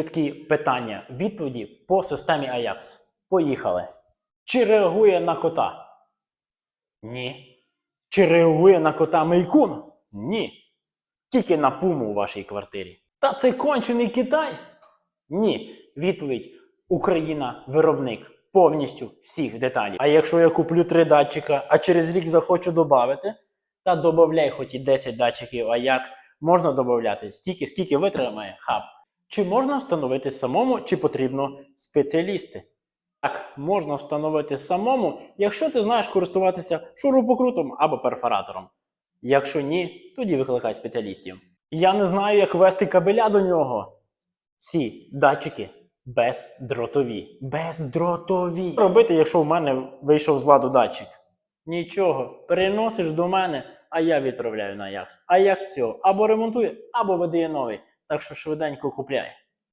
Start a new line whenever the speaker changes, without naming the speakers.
Швидкі питання, відповіді по системі Ajax. Поїхали. Чи реагує на кота? Ні. Чи реагує на кота Мейкун? Ні. Тільки на пуму у вашій квартирі. Та це кончений Китай? Ні. Відповідь: Україна виробник повністю всіх деталей. А якщо я куплю три датчика, а через рік захочу додати, та додавай хоч і 10 датчиків Ajax, можна додати стільки, скільки витримає хаб. Чи можна встановити самому, чи потрібно спеціалісти? Так, можна встановити самому, якщо ти знаєш користуватися шурупокрутом або перфоратором. Якщо ні, тоді викликай спеціалістів. Я не знаю, як вести кабеля до нього. Ці датчики бездротові. Бездротові. Що робити, якщо в мене вийшов з ладу датчик? Нічого, переносиш до мене, а я відправляю на Аякс. Аякс цього або ремонтує, або видає новий. Так що швиденько купляй.